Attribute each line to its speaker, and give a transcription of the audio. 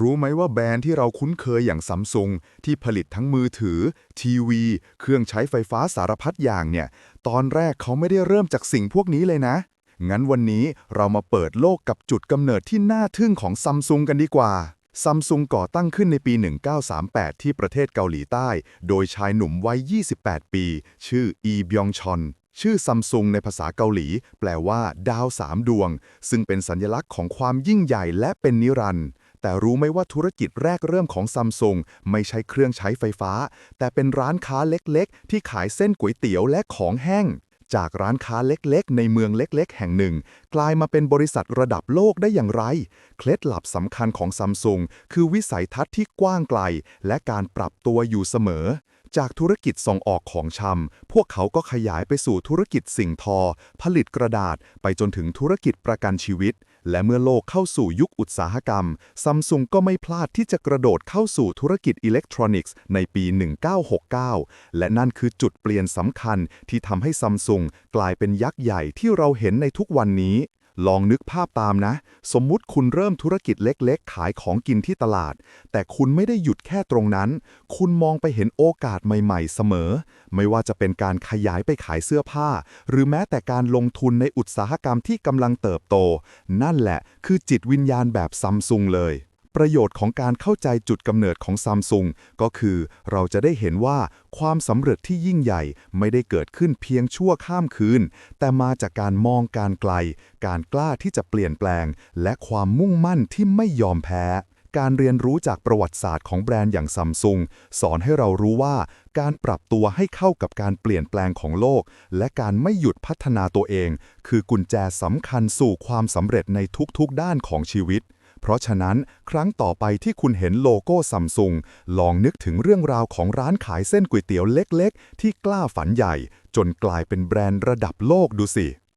Speaker 1: รู้ไหมว่าแบรนด์ที่เราคุ้นเคยอย่างซัมซุงที่ผลิตทั้งมือถือ ทีวี เครื่องใช้ไฟฟ้าสารพัดอย่างเนี่ย ตอนแรกเขาไม่ได้เริ่มจากสิ่งพวกนี้เลยนะ งั้นวันนี้เรามาเปิดโลกกับจุดกำเนิดที่น่าทึ่งของซัมซุงกันดีกว่าซัมซุงก่อตั้งขึ้นในปี 1938 ที่ประเทศเกาหลีใต้ โดยชายหนุ่มวัย 28 ปี ชื่อ อีบยองชอน ชื่อซัมซุงในภาษาเกาหลี แปลว่า ดาวสามดวง ซึ่งเป็นสัญลักษณ์ของความยิ่งใหญ่และเป็นนิรันดร์ แต่รู้ไหมว่าธุรกิจแรกเริ่มของซัมซุงไม่ใช่เครื่องใช้ไฟฟ้า แต่เป็นร้านค้าเล็กๆ ที่ขายเส้นก๋วยเตี๋ยวและของแห้ง จากร้านค้าเล็กๆ ในเมืองเล็กๆ แห่งหนึ่ง กลายมาเป็นบริษัทระดับโลกได้อย่างไร เคล็ดลับสำคัญของซัมซุงคือวิสัยทัศน์ที่กว้างไกล และการปรับตัวอยู่เสมอ จากธุรกิจส่งออกของชำ พวกเขาก็ขยายไปสู่ธุรกิจสิ่งทอ ผลิตกระดาษ ไปจนถึงธุรกิจประกันชีวิต และเมื่อโลกเข้าสู่ยุคอุตสาหกรรม ซัมซุงก็ไม่พลาดที่จะกระโดดเข้าสู่ธุรกิจอิเล็กทรอนิกส์ในปี 1969 และนั่นคือจุดเปลี่ยนสำคัญที่ทำให้ซัมซุงกลายเป็นยักษ์ใหญ่ที่เราเห็นในทุกวันนี้ ลองนึกภาพตามนะ สมมุติคุณเริ่มธุรกิจเล็กๆ ขายของกินที่ตลาด แต่คุณไม่ได้หยุดแค่ตรงนั้น คุณมองไปเห็นโอกาสใหม่ๆ เสมอ ไม่ว่าจะเป็นการขยายไปขายเสื้อผ้า หรือแม้แต่การลงทุนในอุตสาหกรรมที่กำลังเติบโต นั่นแหละคือจิตวิญญาณแบบซัมซุงเลย ประโยชน์ของการเข้าใจจุดกำเนิดของซัมซุงก็คือเราจะได้เห็นว่าความสำเร็จที่ยิ่งใหญ่ไม่ได้เกิดขึ้นเพียงชั่วข้ามคืน แต่มาจากการมองการไกล การกล้าที่จะเปลี่ยนแปลง และความมุ่งมั่นที่ไม่ยอมแพ้การเรียนรู้จากประวัติศาสตร์ของแบรนด์อย่างซัมซุงสอนให้เรารู้ว่า การปรับตัวให้เข้ากับการเปลี่ยนแปลงของโลก และการไม่หยุดพัฒนาตัวเอง คือกุญแจสำคัญสู่ความสำเร็จในทุกๆด้านของชีวิต เพราะฉะนั้นครั้งต่อไปที่คุณเห็นโลโก้ซัมซุงลองนึกถึงเรื่องราวของร้านขายเส้นก๋วยเตี๋ยวเล็กๆ ที่กล้าฝันใหญ่ จนกลายเป็นแบรนด์ระดับโลกดูสิ